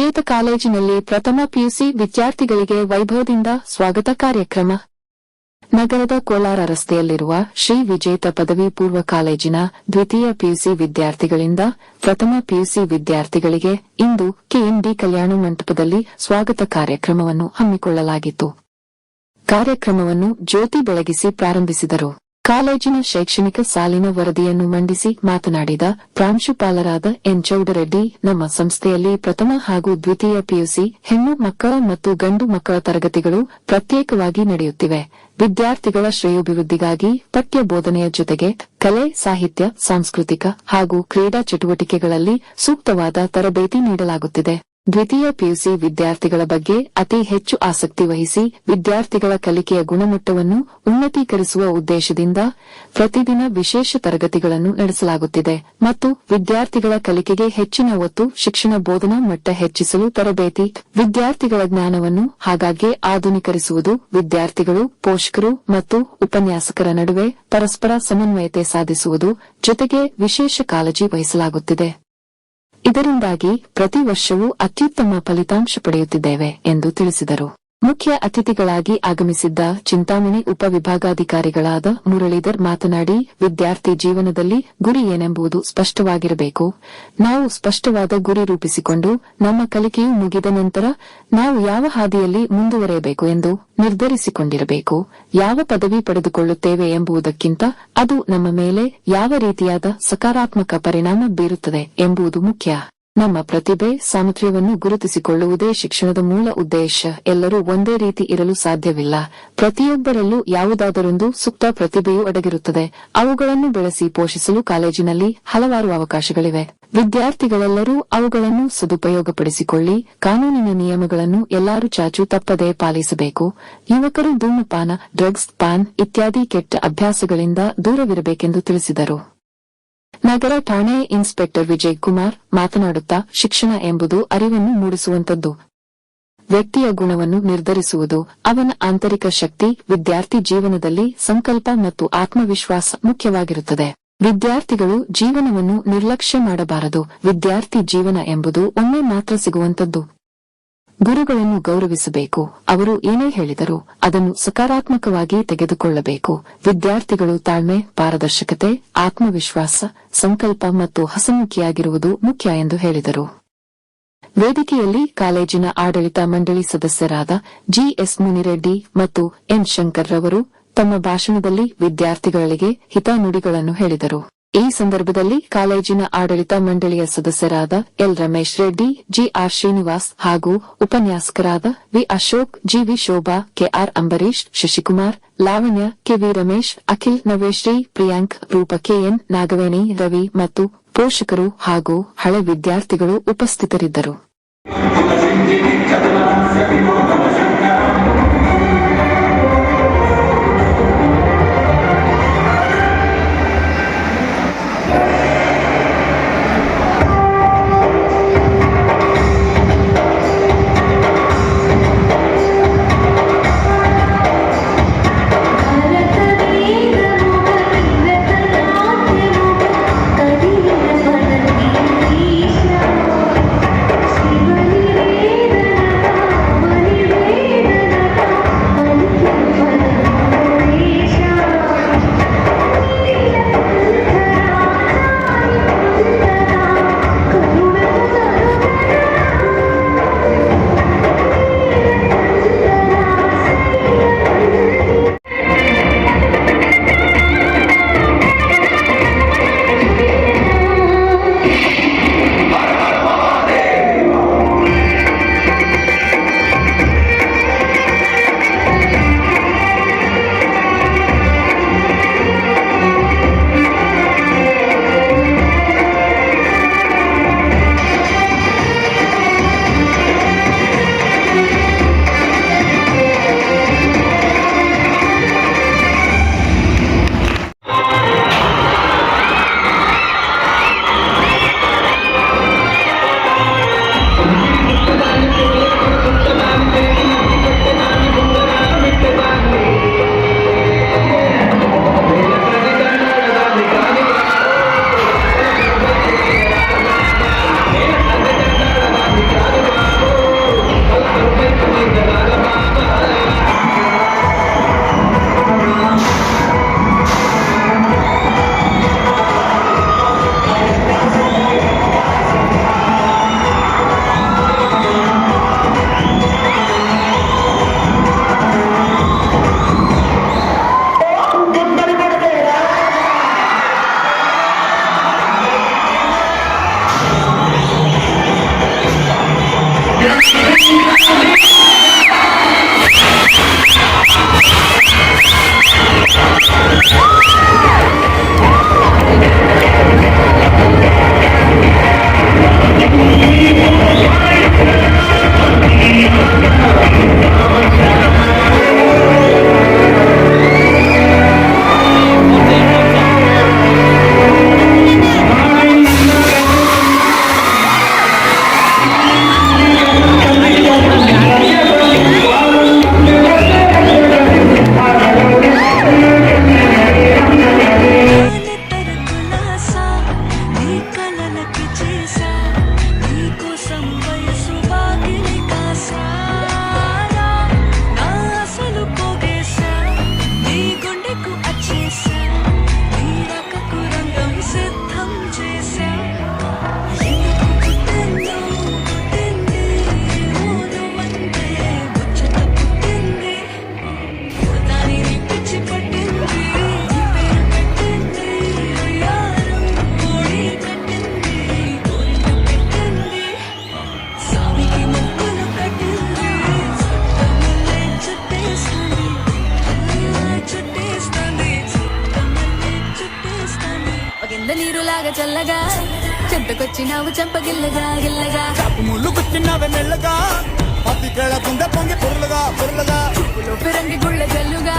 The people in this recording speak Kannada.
ವಿಜೇತ ಕಾಲೇಜಿನಲ್ಲಿ ಪ್ರಥಮ ಪಿಯುಸಿ ವಿದ್ಯಾರ್ಥಿಗಳಿಗೆ ವೈಭವದಿಂದ ಸ್ವಾಗತ ಕಾರ್ಯಕ್ರಮ. ನಗರದ ಕೋಲಾರ ರಸ್ತೆಯಲ್ಲಿರುವ ಶ್ರೀ ವಿಜೇತ ಪದವಿ ಪೂರ್ವ ಕಾಲೇಜಿನ ದ್ವಿತೀಯ ಪಿಯುಸಿ ವಿದ್ಯಾರ್ಥಿಗಳಿಂದ ಪ್ರಥಮ ಪಿಯುಸಿ ವಿದ್ಯಾರ್ಥಿಗಳಿಗೆ ಇಂದು ಕೆಎನ್ಡಿ ಕಲ್ಯಾಣ ಮಂಟಪದಲ್ಲಿ ಸ್ವಾಗತ ಕಾರ್ಯಕ್ರಮವನ್ನು ಹಮ್ಮಿಕೊಳ್ಳಲಾಗಿತ್ತು. ಕಾರ್ಯಕ್ರಮವನ್ನು ಜ್ಯೋತಿ ಬೆಳಗಿಸಿ ಪ್ರಾರಂಭಿಸಿದರು. ಕಾಲೇಜಿನ ಶೈಕ್ಷಣಿಕ ಸಾಲಿನ ವರದಿಯನ್ನು ಮಂಡಿಸಿ ಮಾತನಾಡಿದ ಪ್ರಾಂಶುಪಾಲರಾದ ಎನ್ ಚೌಡರೆಡ್ಡಿ, ನಮ್ಮ ಸಂಸ್ಥೆಯಲ್ಲಿ ಪ್ರಥಮ ಹಾಗೂ ದ್ವಿತೀಯ ಪಿಯುಸಿ ಹೆಣ್ಣು ಮಕ್ಕಳ ಮತ್ತು ಗಂಡು ಮಕ್ಕಳ ತರಗತಿಗಳು ಪ್ರತ್ಯೇಕವಾಗಿ ನಡೆಯುತ್ತಿವೆ. ವಿದ್ಯಾರ್ಥಿಗಳ ಶ್ರೇಯೋಭಿವೃದ್ಧಿಗಾಗಿ ಪಠ್ಯ ಬೋಧನೆಯ ಜೊತೆಗೆ ಕಲೆ, ಸಾಹಿತ್ಯ, ಸಾಂಸ್ಕೃತಿಕ ಹಾಗೂ ಕ್ರೀಡಾ ಚಟುವಟಿಕೆಗಳಲ್ಲಿ ಸೂಕ್ತವಾದ ತರಬೇತಿ ನೀಡಲಾಗುತ್ತಿದೆ. ದ್ವಿತೀಯ ಪಿಯುಸಿ ವಿದ್ಯಾರ್ಥಿಗಳ ಬಗ್ಗೆ ಅತಿ ಹೆಚ್ಚು ಆಸಕ್ತಿ ವಹಿಸಿ ವಿದ್ಯಾರ್ಥಿಗಳ ಕಲಿಕೆಯ ಗುಣಮಟ್ಟವನ್ನು ಉನ್ನತೀಕರಿಸುವ ಉದ್ದೇಶದಿಂದ ಪ್ರತಿದಿನ ವಿಶೇಷ ತರಗತಿಗಳನ್ನು ನಡೆಸಲಾಗುತ್ತಿದೆ ಮತ್ತು ವಿದ್ಯಾರ್ಥಿಗಳ ಕಲಿಕೆಗೆ ಹೆಚ್ಚಿನ ಒತ್ತು ಶಿಕ್ಷಣ ಬೋಧನಾ ಮಟ್ಟ ಹೆಚ್ಚಿಸಲು ತರಬೇತಿ, ವಿದ್ಯಾರ್ಥಿಗಳ ಜ್ಞಾನವನ್ನು ಹಾಗಾಗಿ ಆಧುನೀಕರಿಸುವುದು ವಿದ್ಯಾರ್ಥಿಗಳು, ಪೋಷಕರು ಮತ್ತು ಉಪನ್ಯಾಸಕರ ನಡುವೆ ಪರಸ್ಪರ ಸಮನ್ವಯತೆ ಸಾಧಿಸುವುದು ಜೊತೆಗೆ ವಿಶೇಷ ಕಾಳಜಿ ವಹಿಸಲಾಗುತ್ತಿದೆ. ಇದರಿಂದಾಗಿ ಪ್ರತಿ ವರ್ಷವೂ ಅತ್ಯುತ್ತಮ ಫಲಿತಾಂಶ ಪಡೆಯುತ್ತಿದ್ದೇವೆ ಎಂದು ತಿಳಿಸಿದರು. ಮುಖ್ಯ ಅತಿಥಿಗಳಾಗಿ ಆಗಮಿಸಿದ್ದ ಚಿಂತಾಮಣಿ ಉಪವಿಭಾಗಾಧಿಕಾರಿಗಳಾದ ಮುರಳೀಧರ್ ಮಾತನಾಡಿ, ವಿದ್ಯಾರ್ಥಿ ಜೀವನದಲ್ಲಿ ಗುರಿ ಏನೆಂಬುದು ಸ್ಪಷ್ಟವಾಗಿರಬೇಕು. ನಾವು ಸ್ಪಷ್ಟವಾದ ಗುರಿ ರೂಪಿಸಿಕೊಂಡು ನಮ್ಮ ಕಲಿಕೆಯು ಮುಗಿದ ನಂತರ ನಾವು ಯಾವ ಹಾದಿಯಲ್ಲಿ ಮುಂದುವರೆಯಬೇಕು ಎಂದು ನಿರ್ಧರಿಸಿಕೊಂಡಿರಬೇಕು. ಯಾವ ಪದವಿ ಪಡೆದುಕೊಳ್ಳುತ್ತೇವೆ ಎಂಬುದಕ್ಕಿಂತ ಅದು ನಮ್ಮ ಮೇಲೆ ಯಾವ ರೀತಿಯಾದ ಸಕಾರಾತ್ಮಕ ಪರಿಣಾಮ ಬೀರುತ್ತದೆ ಎಂಬುದು ಮುಖ್ಯ. ನಮ್ಮ ಪ್ರತಿಭೆ ಸಾಮರ್ಥ್ಯವನ್ನು ಗುರುತಿಸಿಕೊಳ್ಳುವುದೇ ಶಿಕ್ಷಣದ ಮೂಲ ಉದ್ದೇಶ. ಎಲ್ಲರೂ ಒಂದೇ ರೀತಿ ಇರಲು ಸಾಧ್ಯವಿಲ್ಲ. ಪ್ರತಿಯೊಬ್ಬರಲ್ಲೂ ಯಾವುದಾದರೊಂದು ಸುಪ್ತ ಪ್ರತಿಭೆಯೂ ಅಡಗಿರುತ್ತದೆ. ಅವುಗಳನ್ನು ಬೆಳೆಸಿ ಪೋಷಿಸಲು ಕಾಲೇಜಿನಲ್ಲಿ ಹಲವಾರು ಅವಕಾಶಗಳಿವೆ. ವಿದ್ಯಾರ್ಥಿಗಳೆಲ್ಲರೂ ಅವುಗಳನ್ನು ಸದುಪಯೋಗಪಡಿಸಿಕೊಳ್ಳಿ. ಕಾನೂನಿನ ನಿಯಮಗಳನ್ನು ಎಲ್ಲರೂ ಚಾಚು ತಪ್ಪದೇ ಪಾಲಿಸಬೇಕು. ಯುವಕರು ಧೂಮಪಾನ, ಡ್ರಗ್ಸ್, ಪಾನ್ ಇತ್ಯಾದಿ ಕೆಟ್ಟ ಅಭ್ಯಾಸಗಳಿಂದ ದೂರವಿರಬೇಕೆಂದು ತಿಳಿಸಿದರು. ನಗರ ಠಾಣೆ ಇನ್ಸ್ಪೆಕ್ಟರ್ ವಿಜಯ್ ಕುಮಾರ್ ಮಾತನಾಡುತ್ತಾ ಶಿಕ್ಷಣ ಎಂಬುದು ಅರಿವನ್ನು ಮೂಡಿಸುವಂತದ್ದು ವ್ಯಕ್ತಿಯ ಗುಣವನ್ನು ನಿರ್ಧರಿಸುವುದು, ಅವನ ಆಂತರಿಕ ಶಕ್ತಿ, ವಿದ್ಯಾರ್ಥಿ ಜೀವನದಲ್ಲಿ ಸಂಕಲ್ಪ ಮತ್ತು ಆತ್ಮವಿಶ್ವಾಸ ಮುಖ್ಯವಾಗಿರುತ್ತದೆ. ವಿದ್ಯಾರ್ಥಿಗಳು ಜೀವನವನ್ನು ನಿರ್ಲಕ್ಷ್ಯ ಮಾಡಬಾರದು, ವಿದ್ಯಾರ್ಥಿ ಜೀವನ ಎಂಬುದು ಒಮ್ಮೆ ಮಾತ್ರ ಸಿಗುವಂತದ್ದು ಗುರುಗಳನ್ನು ಗೌರವಿಸಬೇಕು. ಅವರು ಏನೇ ಹೇಳಿದರೂ ಅದನ್ನು ಸಕಾರಾತ್ಮಕವಾಗಿ ತೆಗೆದುಕೊಳ್ಳಬೇಕು. ವಿದ್ಯಾರ್ಥಿಗಳು ತಾಳ್ಮೆ, ಪಾರದರ್ಶಕತೆ, ಆತ್ಮವಿಶ್ವಾಸ, ಸಂಕಲ್ಪ ಮತ್ತು ಹಸಮುಖಿಯಾಗಿರುವುದು ಮುಖ್ಯ ಎಂದು ಹೇಳಿದರು. ವೇದಿಕೆಯಲ್ಲಿ ಕಾಲೇಜಿನ ಆಡಳಿತ ಮಂಡಳಿ ಸದಸ್ಯರಾದ ಜಿಎಸ್ ಮುನಿರೆಡ್ಡಿ ಮತ್ತು ಎನ್ ಶಂಕರ್ ರವರು ತಮ್ಮ ಭಾಷಣದಲ್ಲಿ ವಿದ್ಯಾರ್ಥಿಗಳಿಗೆ ಹಿತನುಡಿಗಳನ್ನು ಹೇಳಿದರು. ಈ ಸಂದರ್ಭದಲ್ಲಿ ಕಾಲೇಜಿನ ಆಡಳಿತ ಮಂಡಳಿಯ ಸದಸ್ಯರಾದ L Ramesh Reddy G R Srinivas ಹಾಗೂ ಉಪನ್ಯಾಸಕರಾದ V Ashok G V Shobha K R Ambareesh, Shashikumar, Lavanya K V Ramesh, Akhil Naveshri, Priyank, Roopa K N Nagaveni, Ravi ಮತ್ತು ಪೋಷಕರು ಹಾಗೂ ಹಳೆ ವಿದ್ಯಾರ್ಥಿಗಳು ಉಪಸ್ಥಿತರಿದ್ದರು. కొండ నీరులాగా చల్లగా. చెంతకొచ్చినావు చంపగిల్లగా గిల్లగా. ముళ్ళు గుచ్చినవే మెల్లగా. పత్తి కేళ గుండె పొంగి పొరులుగా పొరులుగా. ఫిరంగి గుళ్ళ జల్లుగా.